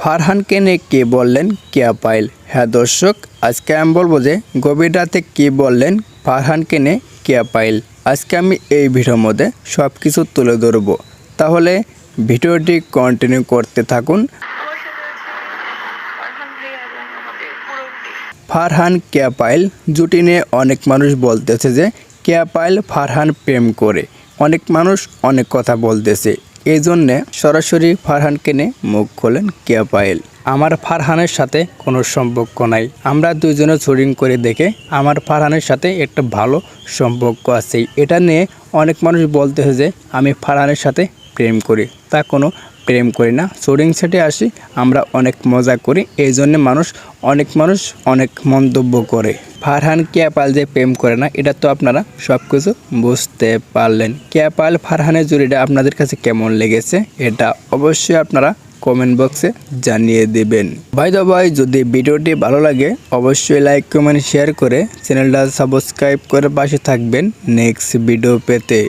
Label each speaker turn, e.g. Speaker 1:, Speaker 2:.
Speaker 1: ফারহান
Speaker 2: নিয়ে কে বললেন কেয়া পাইল? হ্যাঁ দর্শক, আজকে আমি বলব যে গভীর রাতে কী বললেন ফারহানকে নিয়ে কেয়া পাইল? আজকে আমি এই ভিডিওর মধ্যে সব কিছু তুলে ধরবো। তাহলে ভিডিওটি কন্টিনিউ করতে থাকুন।
Speaker 1: ফারহান।
Speaker 2: ফারহান কেয়া পাইল? জুটি নিয়ে অনেক মানুষ বলতেছে যে কেয়া পাইল ফারহান প্রেম করে। অনেক মানুষ অনেক কথা বলতেছে। এই জন্যে সরাসরি ফারহান নিয়ে মুখ খোলেন কেয়া পায়েল আমার ফারহানের সাথে কোনো সম্পর্ক নাই। আমরা দুজনে শুটিং করে দেখে আমার ফারহানের সাথে একটা ভালো সম্পর্ক আছে। এটা নিয়ে অনেক মানুষ বলতেছে যে, আমি ফারহানের সাথে প্রেম করি। তা কোনো প্রেম করি না। শুটিং সেটে আসি, আমরা অনেক মজা করি। এই জন্যে মানুষ, অনেক মানুষ অনেক মন্তব্য করে। ফারহান কেয়াপাল যে প্রেম করে না, এটা তো আপনারা সব কিছু বুঝতে পারলেন। কেয়াপাল ফারহানের জুড়িটা আপনাদের কাছে কেমন লেগেছে, এটা অবশ্যই আপনারা কমেন্ট বক্সে জানিয়ে দেবেন। ভাই দা ভাই যদি ভিডিওটি ভালো লাগে, অবশ্যই লাইক কমেন্ট শেয়ার করে চ্যানেলটা সাবস্ক্রাইব করে পাশে থাকবেন নেক্সট ভিডিও পেতে।